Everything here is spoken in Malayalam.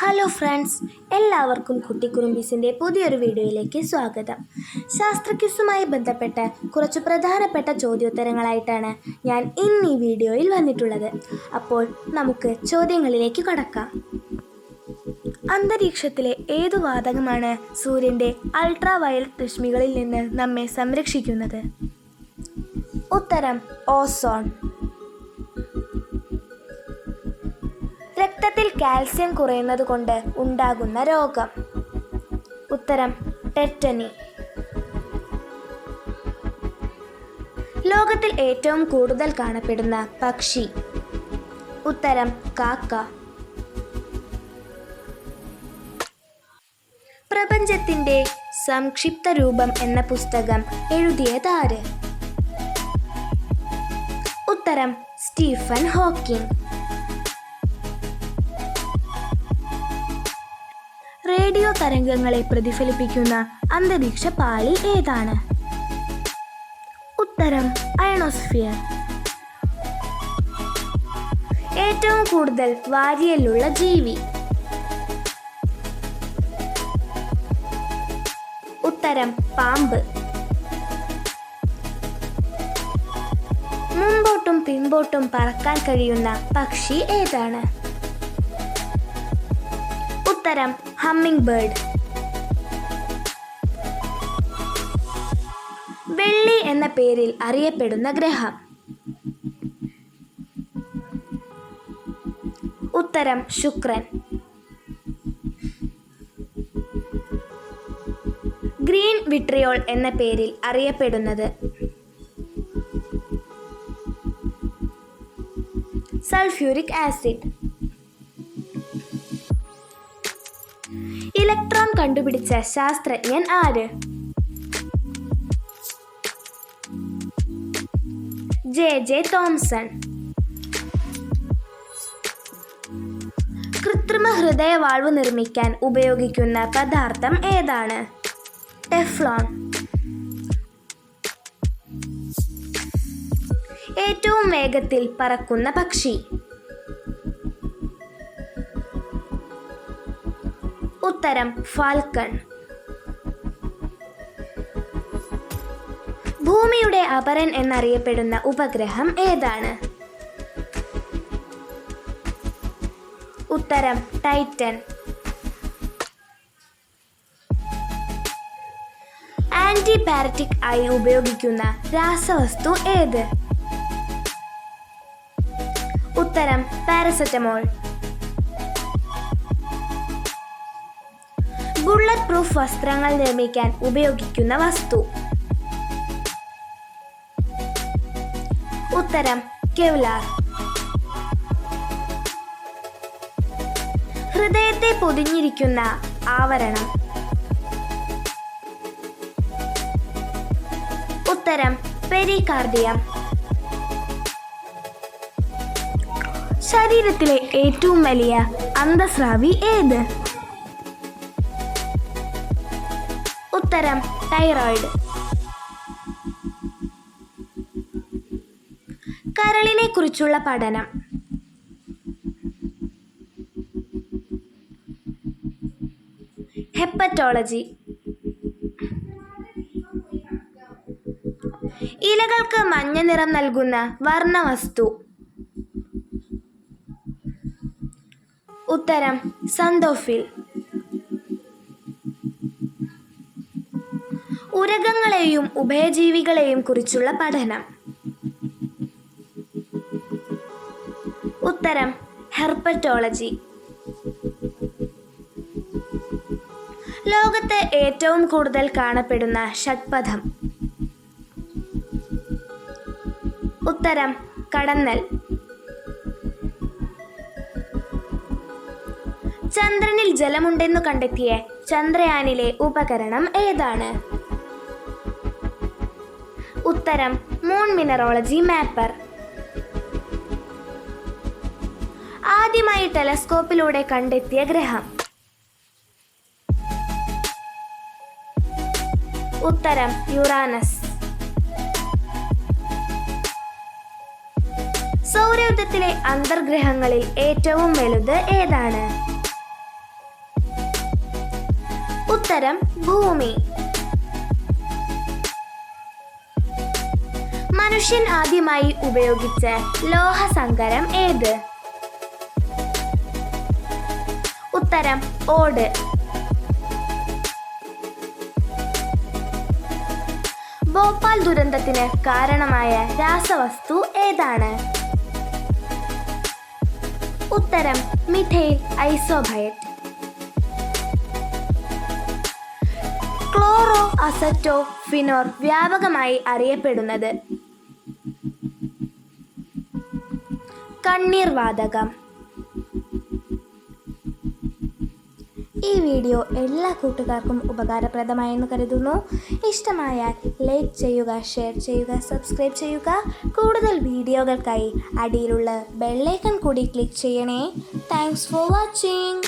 ഹലോ ഫ്രണ്ട്സ് എല്ലാവർക്കും കുട്ടിക്കുറുമ്പീസിന്റെ പുതിയൊരു വീഡിയോയിലേക്ക് സ്വാഗതം. ശാസ്ത്രക്യസുമായി ബന്ധപ്പെട്ട കുറച്ച് പ്രധാനപ്പെട്ട ചോദ്യോത്തരങ്ങളായിട്ടാണ് ഞാൻ ഇന്ന് ഈ വീഡിയോയിൽ വന്നിട്ടുള്ളത്. അപ്പോൾ നമുക്ക് ചോദ്യങ്ങളിലേക്ക് കടക്കാം. അന്തരീക്ഷത്തിലെ ഏതു വാതകമാണ് സൂര്യന്റെ അൾട്രാ വയലറ്റ് രശ്മികളിൽ നിന്ന് നമ്മെ സംരക്ഷിക്കുന്നത്? ഉത്തരം ഓസോൺ രക്തത്തിൽ കാൽസ്യം കുറയുന്നത് കൊണ്ട് ഉണ്ടാകുന്ന രോഗം. ഉത്തരം ടെറ്റനി. ലോകത്തിൽ ഏറ്റവും കൂടുതൽ കാണപ്പെടുന്ന പക്ഷി. ഉത്തരം കാക്ക. പ്രപഞ്ചത്തിന്റെ സംക്ഷിപ്ത രൂപം എന്ന പുസ്തകം എഴുതിയതാര്? ഉത്തരം സ്റ്റീഫൻ ഹോക്കിംഗ്. റേഡിയോ തരംഗങ്ങളെ പ്രതിഫലിപ്പിക്കുന്ന അന്തരീക്ഷ പാളി ഏതാണ്? ഉത്തരം അയണോസ്ഫിയർ ഏറ്റവും കൂടുതൽ വാരിയലുള്ള ജീവി. ഉത്തരം പാമ്പ്. മുമ്പോട്ടും പിമ്പോട്ടും പറക്കാൻ കഴിയുന്ന പക്ഷി ഏതാണ്? ഉത്തരം ഹമ്മിംഗ് ബേർഡ്. വെള്ളി എന്ന പേരിൽ അറിയപ്പെടുന്ന ഗ്രഹം. ഉത്തരം ശുക്രൻ. ഗ്രീൻ വിട്രിയോൾ എന്ന പേരിൽ അറിയപ്പെടുന്നത് സൾഫ്യൂരിക് ആസിഡ്. ഇലക്ട്രോൺ കണ്ടുപിടിച്ച ശാസ്ത്രജ്ഞൻ ആര്? J J Thomson. കൃത്രിമ ഹൃദയവാൾവ് നിർമ്മിക്കാൻ ഉപയോഗിക്കുന്ന പദാർത്ഥം ഏതാണ്? ടെഫ്ലോൺ. ഏറ്റവും വേഗത്തിൽ പറക്കുന്ന പക്ഷി. ഉത്തരം ഫാൽക്കൺ ഭൂമിയുടെ അപരൻ എന്നറിയപ്പെടുന്ന ഉപഗ്രഹം ഏതാണ്? ഉത്തരം ടൈറ്റൻ. ആന്റിപാരറ്റിക് ആയി ഉപയോഗിക്കുന്ന രാസവസ്തു ഏത്? ഉത്തരം പാരസെറ്റമോൾ. ബുള്ളറ്റ് പ്രൂഫ് വസ്ത്രങ്ങൾ നിർമ്മിക്കാൻ ഉപയോഗിക്കുന്ന വസ്തു. ഉത്തരം കെവ്ലാർ. ഹൃദയത്തെ പൊതിഞ്ഞിരിക്കുന്ന ആവരണം. ഉത്തരം പെരികാർഡിയം. ശരീരത്തിലെ ഏറ്റവും വലിയ അന്തസ്രാവി ഏത്? ഉത്തരം തൈറോയിഡ്. കരളിനെ കുറിച്ചുള്ള പഠനം. ഹെപ്പറ്റോളജി. ഇലകൾക്ക് മഞ്ഞ നിറം നൽകുന്ന വർണവസ്തു. ഉത്തരം സന്തോഫിൽ. ഉരകങ്ങളെയും ഉഭയജീവികളെയും കുറിച്ചുള്ള പഠനം. ഉത്തരം ഹെർപ്പറ്റോളജി. ലോകത്ത് ഏറ്റവും കൂടുതൽ കാണപ്പെടുന്ന ഷഡ്പഥം ഉത്തരം കടന്നൽ. ചന്ദ്രനിൽ ജലമുണ്ടെന്നു കണ്ടെത്തിയ ചന്ദ്രയാനിലെ ഉപകരണം ഏതാണ്? ഉത്തരം മൂൺ മിനറോളജി മാപ്പർ ആദ്യമായി ടെലസ്കോപ്പിലൂടെ കണ്ടെത്തിയ ഗ്രഹം. ഉത്തരം യുറാനസ് സൗരയുദ്ധത്തിലെ അന്തർഗ്രഹങ്ങളിൽ ഏറ്റവും വലുത് ഏതാണ്? ഉത്തരം ഭൂമി. മനുഷ്യൻ ആദ്യമായി ഉപയോഗിച്ച ലോഹസങ്കരം ഏത്? ഉത്തരം ഓട്. ഭോപ്പാൽ ദുരന്തത്തിന് കാരണമായ രാസവസ്തു ഏതാണ്? ഉത്തരം മിഥൈൽ ഐസോബയറ്റ്. ക്ലോറോ അസറ്റോ ഫിനോർ വ്യാപകമായി അറിയപ്പെടുന്നത് കണ്ണീർ വാതകം ഈ വീഡിയോ എല്ലാ കൂട്ടുകാർക്കും ഉപകാരപ്രദമായെന്ന് കരുതുന്നു. ഇഷ്ടമായാൽ ലൈക്ക് ചെയ്യുക ഷെയർ ചെയ്യുക സബ്സ്ക്രൈബ് ചെയ്യുക. കൂടുതൽ വീഡിയോകൾക്കായി അടിയിലുള്ള ബെല്ലൈക്കൺ കൂടി ക്ലിക്ക് ചെയ്യണേ. Thanks for watching.